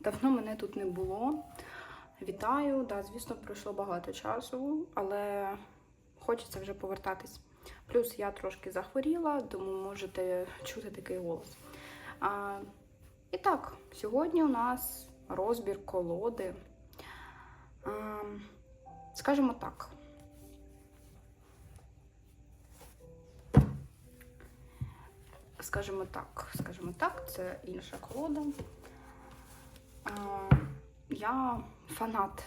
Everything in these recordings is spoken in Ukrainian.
Давно мене тут не було. Вітаю, да, звісно, пройшло багато часу, але хочеться вже повертатись. Плюс я трошки захворіла, тому можете чути такий голос. А, і так, сьогодні у нас розбір колоди. А, скажімо так. Скажімо так, скажімо так, це інша колода. А, Я фанат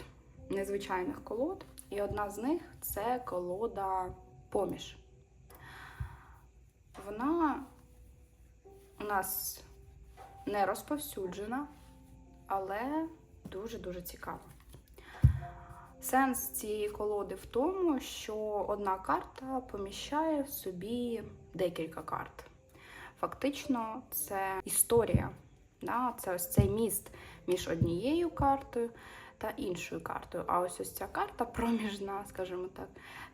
незвичайних колод, і одна з них це колода поміж. Вона у нас не розповсюджена, але дуже-дуже цікава. Сенс цієї колоди в тому, що одна карта поміщає в собі декілька карт. Фактично, це історія. Да? Це ось цей міст між однією картою та іншою картою. А ось ось ця карта проміжна, скажімо так,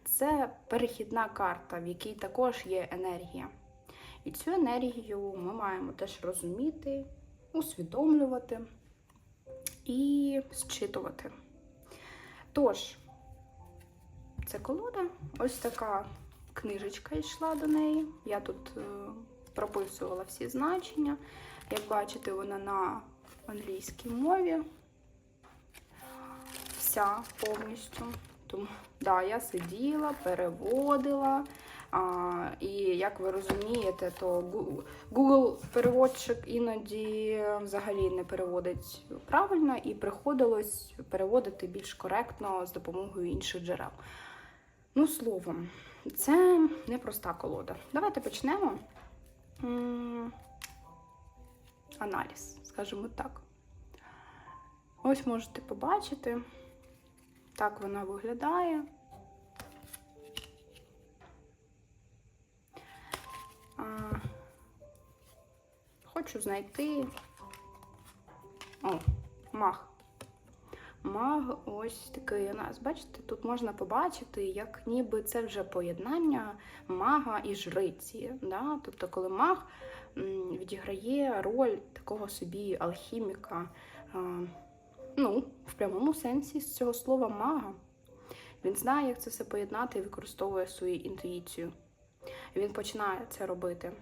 це перехідна карта, в якій також є енергія. І цю енергію ми маємо теж розуміти, усвідомлювати і зчитувати. Тож, це колода, ось така книжечка йшла до неї. Я тут е, прописувала всі значення. Як бачите, вона на англійській мові. Вся повністю. Тому, да, я сиділа, переводила. А, і як ви розумієте, то Google переводчик іноді взагалі не переводить правильно, і приходилось переводити більш коректно з допомогою інших джерел. Ну, словом, це непроста колода. Давайте почнемо. Аналіз, скажімо так. Ось можете побачити, так вона виглядає. Хочу знайти. О, маг. Маг ось такий у нас. Бачите, тут можна побачити, як ніби це вже поєднання мага і жриці. Да? Тобто, коли маг відіграє роль такого собі алхіміка, ну, в прямому сенсі з цього слова мага. Він знає, як це все поєднати і використовує свою інтуїцію. Він починає це робити.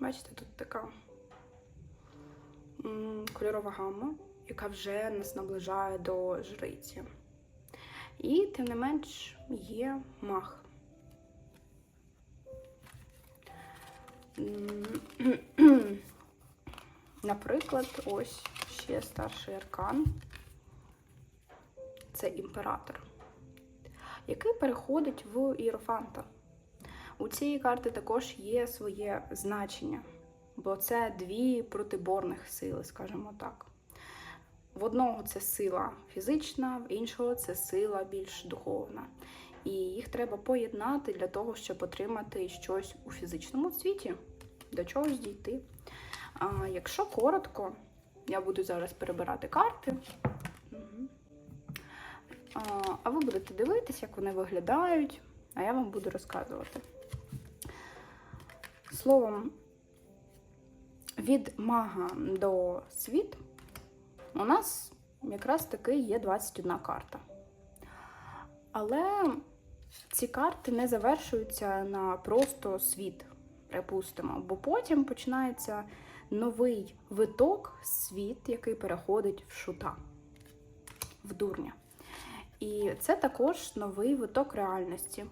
Бачите, тут така кольорова гамма, яка вже нас наближає до жриці. І, тим не менш, є мах. Наприклад, ось ще старший аркан. Це імператор, який переходить в іерофанта. У цієї карти також є своє значення, бо це дві протиборних сили, скажімо так. В одного це сила фізична, в іншого це сила більш духовна. І їх треба поєднати для того, щоб отримати щось у фізичному світі, до чогось дійти. А якщо коротко, я буду зараз перебирати карти. А, ви будете дивитися, як вони виглядають, а я вам буду розказувати. Словом, від мага до світ у нас якраз таки є 21 карта. Але ці карти не завершуються на просто світ, припустимо, бо потім починається новий виток світ, який переходить в шута, в дурня. І це також новий виток реальності.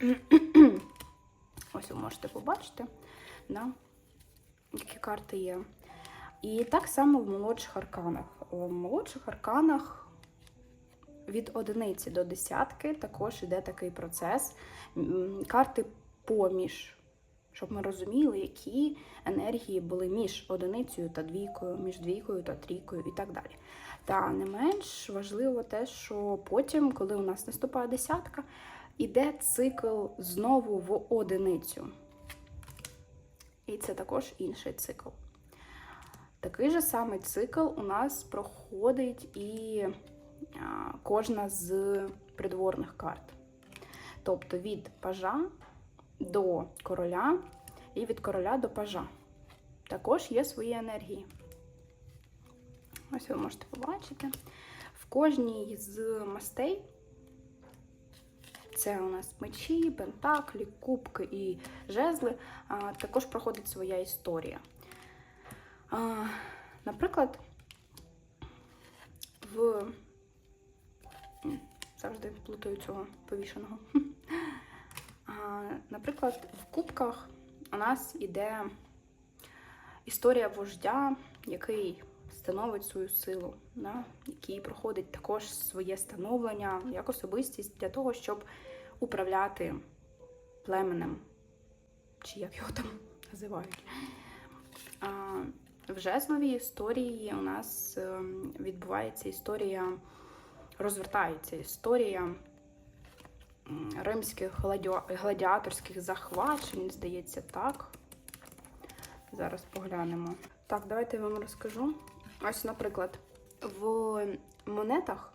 Ось ви можете побачити, да, які карти є. І так само в молодших арканах. В молодших арканах від одиниці до десятки також йде такий процес. Карти поміж, щоб ми розуміли, які енергії були між одиницею та двійкою, між двійкою та трійкою і так далі. Та не менш важливо те, що потім, коли у нас наступає десятка, іде цикл знову в одиницю. І це також інший цикл. Такий же самий цикл у нас проходить і кожна з придворних карт. Тобто від пажа до короля і від короля до пажа. Також є свої енергії. Ось ви можете побачити. В кожній з мастей це у нас мечі, пентаклі, кубки і жезли. Також проходить своя історія. Наприклад, в завжди плутаю цього повішеного. Наприклад, в кубках у нас іде історія вождя, який становить свою силу, да? який проходить також своє становлення як особистість для того, щоб управляти племенем, чи як його там називають. А, в жезловій історії у нас ем, відбувається історія, розвертається історія римських гладіаторських захвачень, здається, так. Зараз поглянемо. Так, давайте я вам розкажу. Ось, наприклад, в монетах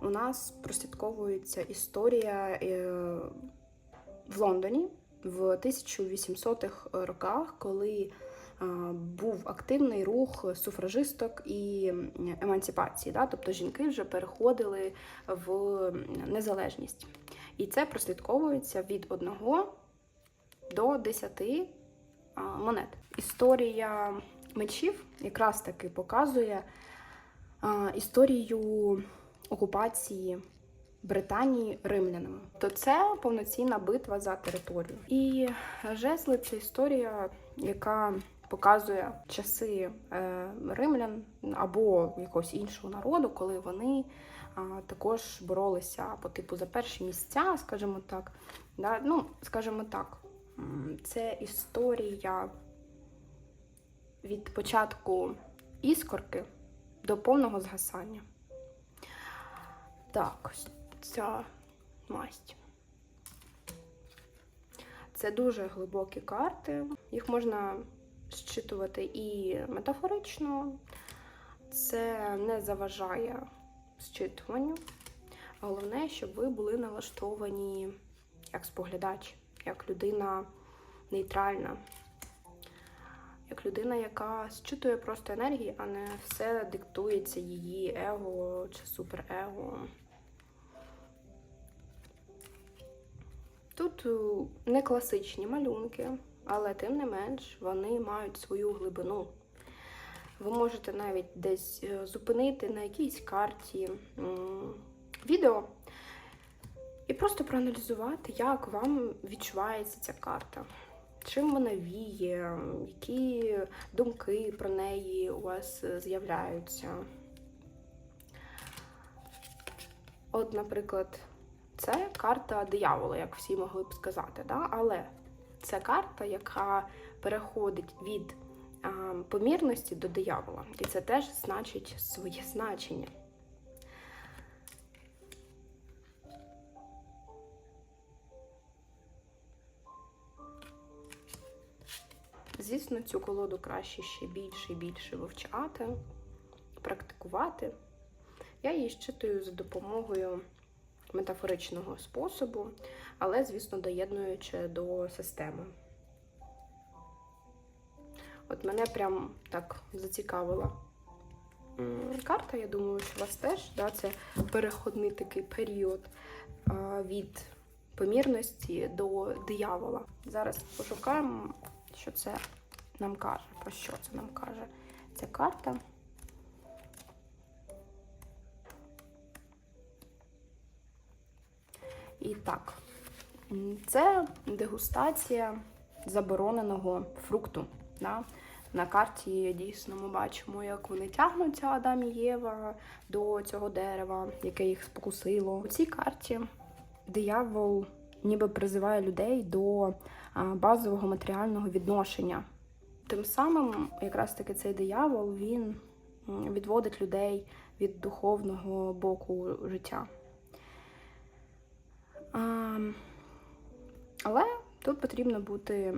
у нас прослідковується історія е, в Лондоні в 1800-х роках, коли е, був активний рух суфражисток і емансипації. Да? Тобто жінки вже переходили в незалежність. І це прослідковується від 1 до 10 монет. Історія мечів якраз таки показує історію окупації Британії римлянами. То це повноцінна битва за територію. І жезли це історія, яка показує часи е, римлян або якогось іншого народу, коли вони також боролися по типу за перші місця, скажімо так. Да? Ну, скажімо так, це історія від початку іскорки до повного згасання. Так, ця масть. Це дуже глибокі карти. Їх можна зчитувати і метафорично. Це не заважає зчитуванню. Головне, щоб ви були налаштовані як споглядач, як людина нейтральна, як людина, яка зчитує просто енергії, а не все диктується її его чи суперего. Тут е, не класичні малюнки, але тим не менш вони мають свою глибину. Ви можете навіть десь е, зупинити на якійсь карті відео і просто проаналізувати, як вам відчувається ця карта. Чим вона віє, які думки про неї у вас е, з'являються. От, наприклад, це карта диявола, як всі могли б сказати, да? але це карта, яка переходить від помірності до диявола. І це теж значить своє значення. Звісно, цю колоду краще ще більше і більше вивчати, практикувати. Я її щитую за допомогою метафоричного способу, але, звісно, доєднуючи до системи. От мене прям так зацікавила карта. Я думаю, що вас теж да, це переходний такий період від помірності до диявола. Зараз пошукаємо, що це нам каже. Про що це нам каже ця карта. І так, це дегустація забороненого фрукту. Да? На карті дійсно ми бачимо, як вони тягнуться Адам і Єва до цього дерева, яке їх спокусило. У цій карті диявол ніби призиває людей до базового матеріального відношення. Тим самим, якраз таки цей диявол він відводить людей від духовного боку життя. А, але тут потрібно бути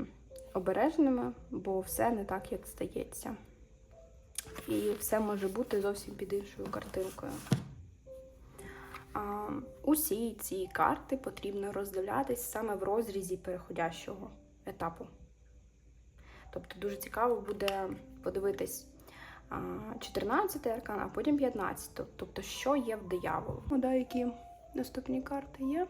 обережними, бо все не так, як стається. І все може бути зовсім під іншою картинкою. А, усі ці карти потрібно роздивлятись саме в розрізі переходящого етапу. Тобто дуже цікаво буде подивитись, 14-й аркан, а потім 15 й Тобто, що є в дияволу. Да, які наступні карти є.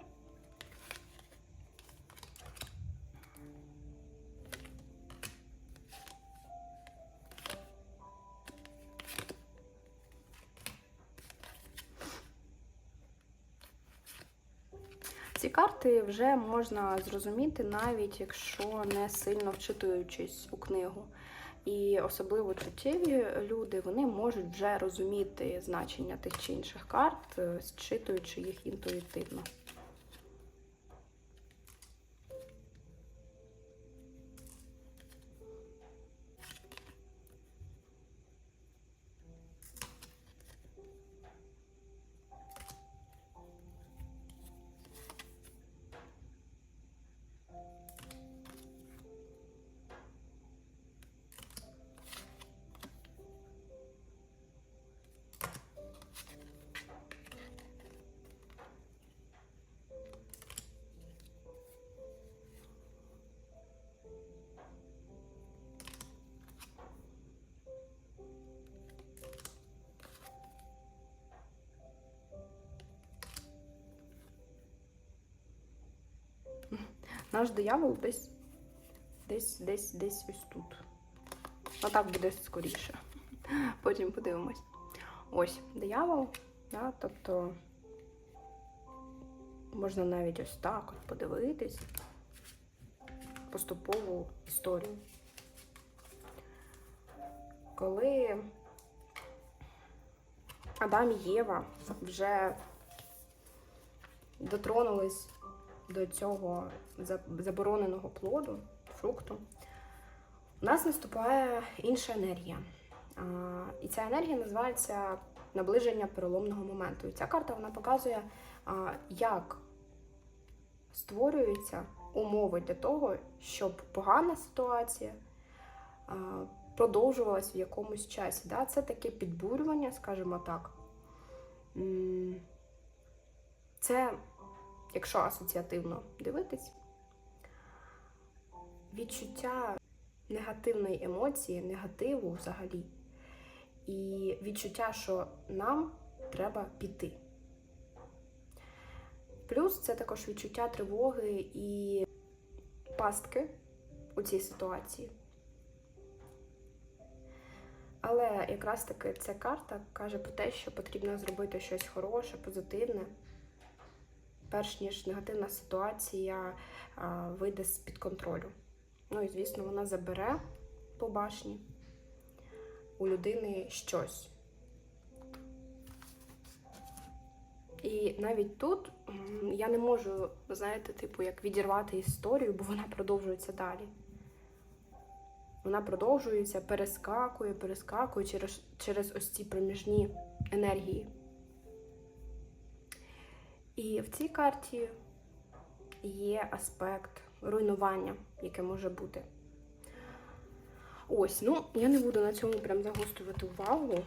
Вже можна зрозуміти, навіть якщо не сильно вчитуючись у книгу. І особливо чуттєві люди вони можуть вже розуміти значення тих чи інших карт, е, зчитуючи їх інтуїтивно. Наш диявол десь, десь, десь, десь ось тут. А так буде скоріше. Потім подивимось. Ось диявол, да, тобто можна навіть ось так от подивитись поступову історію. Коли Адам і Єва вже дотронулись до цього забороненого плоду, фрукту, у нас наступає інша енергія. І ця енергія називається наближення переломного моменту. І ця карта вона показує, як створюються умови для того, щоб погана ситуація а, продовжувалась в якомусь часі. Це таке підбурювання, скажімо так. Це якщо асоціативно дивитись, відчуття негативної емоції, негативу взагалі, і відчуття, що нам треба піти. Плюс це також відчуття тривоги і пастки у цій ситуації. Але якраз таки ця карта каже про те, що потрібно зробити щось хороше, позитивне, перш ніж негативна ситуація вийде з-під контролю. Ну і, звісно, вона забере по башні у людини щось. І навіть тут я не можу, знаєте, типу, як відірвати історію, бо вона продовжується далі. Вона продовжується, перескакує, перескакує через, через ось ці проміжні енергії. І в цій карті є аспект руйнування, яке може бути. Ось, ну, я не буду на цьому прям загострювати увагу.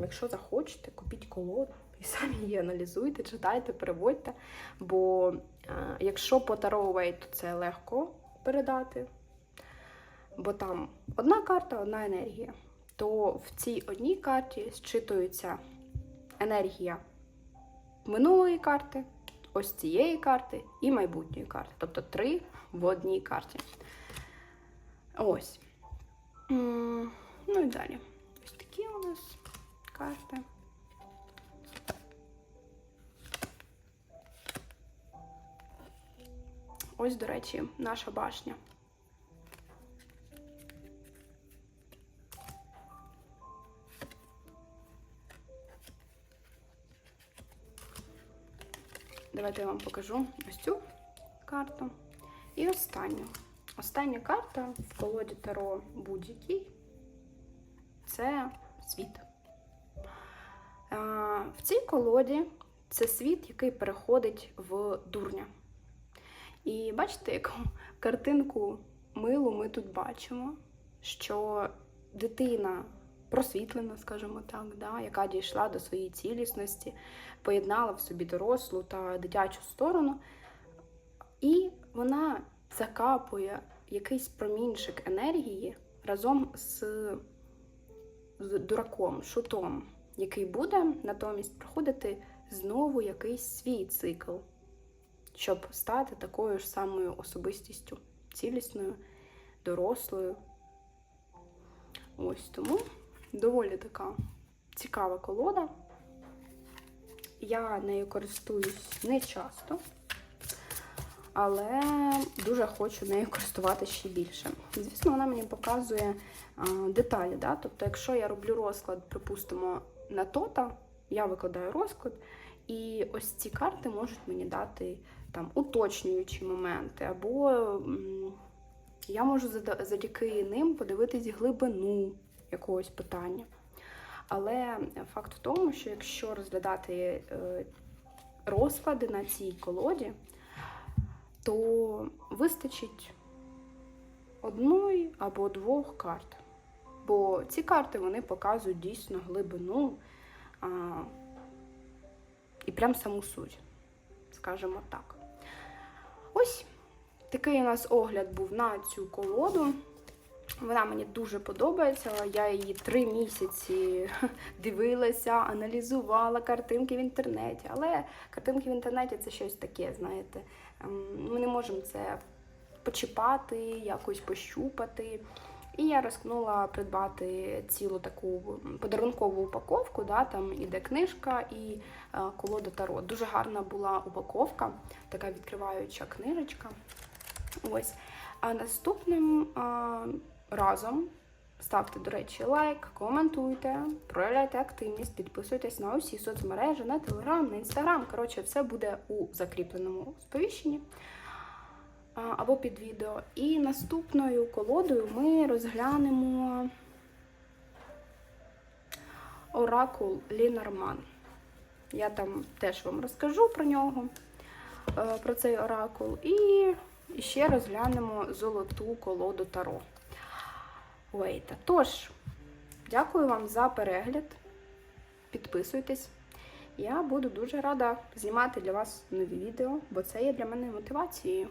Якщо захочете, купіть колоду і самі її аналізуйте, читайте, переводьте. Бо е, якщо по Таро то це легко передати, бо там одна карта, одна енергія. То в цій одній карті зчитується енергія минулої карти, ось цієї карти і майбутньої карти. Тобто три в одній карті. Ось. Ну і далі. Ось такі у нас карти. Ось, до речі, наша башня. Давайте я вам покажу ось цю карту. І останню. Остання карта в колоді Таро будь-який це світ. В цій колоді це світ, який переходить в дурня. І бачите, яку картинку милу ми тут бачимо, що дитина просвітлена, скажімо так, да, яка дійшла до своєї цілісності, поєднала в собі дорослу та дитячу сторону, і вона закапує якийсь промінчик енергії разом з з дураком, шутом, який буде натомість проходити знову якийсь свій цикл, щоб стати такою ж самою особистістю, цілісною, дорослою. Ось тому доволі така цікава колода. Я нею користуюсь не часто, але дуже хочу нею користуватися ще більше. Звісно, вона мені показує деталі. Да? Тобто, якщо я роблю розклад, припустимо, на тота, я викладаю розклад, і ось ці карти можуть мені дати там уточнюючі моменти, або я можу завдяки ним подивитись глибину якогось питання. Але факт в тому, що якщо розглядати е, розклади на цій колоді, то вистачить одної або двох карт. Бо ці карти вони показують дійсно глибину а, і прям саму суть, скажімо так. Ось такий у нас огляд був на цю колоду. Вона мені дуже подобається. Я її три місяці дивилася, аналізувала картинки в інтернеті. Але картинки в інтернеті це щось таке, знаєте. ем, Ми не можемо це почіпати, якось пощупати. І я рискнула придбати цілу таку подарункову упаковку. Да, там іде книжка і е, колода Таро. Дуже гарна була упаковка, така відкриваюча книжечка. Ось. А наступним разом ставте, до речі, лайк, коментуйте, проявляйте активність, підписуйтесь на усі соцмережі, на Телеграм, на Інстаграм. Коротше, все буде у закріпленому сповіщенні або під відео. І наступною колодою ми розглянемо оракул Лінарман. Я там теж вам розкажу про нього, е, про цей оракул. І ще розглянемо золоту колоду Таро. Уейта. Тож, дякую вам за перегляд. Підписуйтесь. Я буду дуже рада знімати для вас нові відео, бо це є для мене мотивацією.